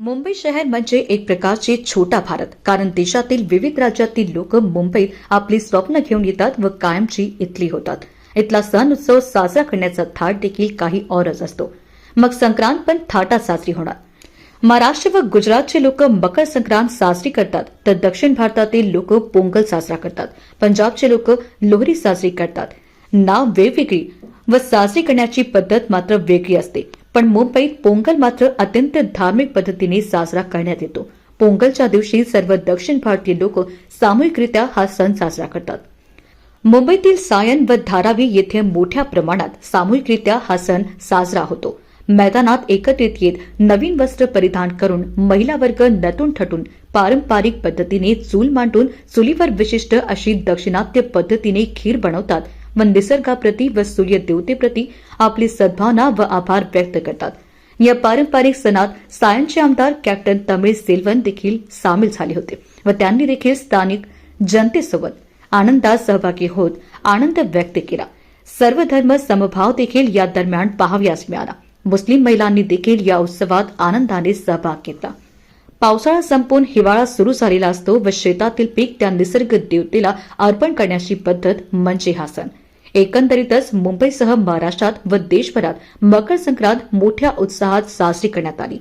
मुंबई शहर म्हणजे एक प्रकारचे छोटा भारत. कारण देशातील विविध राज्यातील लोक मुंबईत आपली स्वप्न घेऊन येतात व कायमची इथली होतात. इथला सण उत्सव साजरा करण्याचा थाट देखील काही औरच असतो. मग संक्रांत पण थाटात साजरी होणार. महाराष्ट्र व गुजरातचे लोक मकर संक्रांत साजरी करतात. तर दक्षिण भारतातील लोक पोंगल साजरा करतात. पंजाबचे लोक लोहरी साजरी करतात. नाव वेगवेगळी व साजरी करण्याची पद्धत मात्र वेगळी असते. पण मुंबईत पोंगल मात्र अत्यंत धार्मिक पद्धतीने साजरा करण्यात येतो. पोंगलच्या दिवशी सर्व दक्षिण भारतीय लोक सामूहिकरित्या हा सण साजरा करतात. मुंबईतील सायन व धारावी येथे मोठ्या प्रमाणात सामूहिकरित्या हा सण साजरा होतो. मैदानात एकत्रित येत नवीन वस्त्र परिधान करून महिला वर्ग नटून ठटून पारंपरिक पद्धतीने चूल मांडून चुलीवर विशिष्ट अशी दक्षिणात्य पद्धतीने खीर बनवतात व निसर्गाप्रती व सूर्य देवतेप्रती आपली सद्भावना व आभार व्यक्त करतात. या पारंपरिक सणात सायनचे आमदार कॅप्टन तमिळ सेल्वन देखील सामील झाले होते व त्यांनी देखील स्थानिक जनतेसोबत आनंदात सहभागी होत आनंद व्यक्त केला. सर्व धर्म समभाव देखील या दरम्यान पाहाव्यास मिळाला. मुस्लिम महिलांनी देखील या उत्सवात आनंदाने सहभाग घेतला. पावसाळा संपून हिवाळा सुरू झालेला असतो व शेतातील पीक त्या निसर्ग देवतेला अर्पण करण्याची पद्धत म्हणजे हा सण. एकंदरीतच मुंबईसह महाराष्ट्रात व देशभरात मकर संक्रांत मोठ्या उत्साहात साजरी करण्यात आली.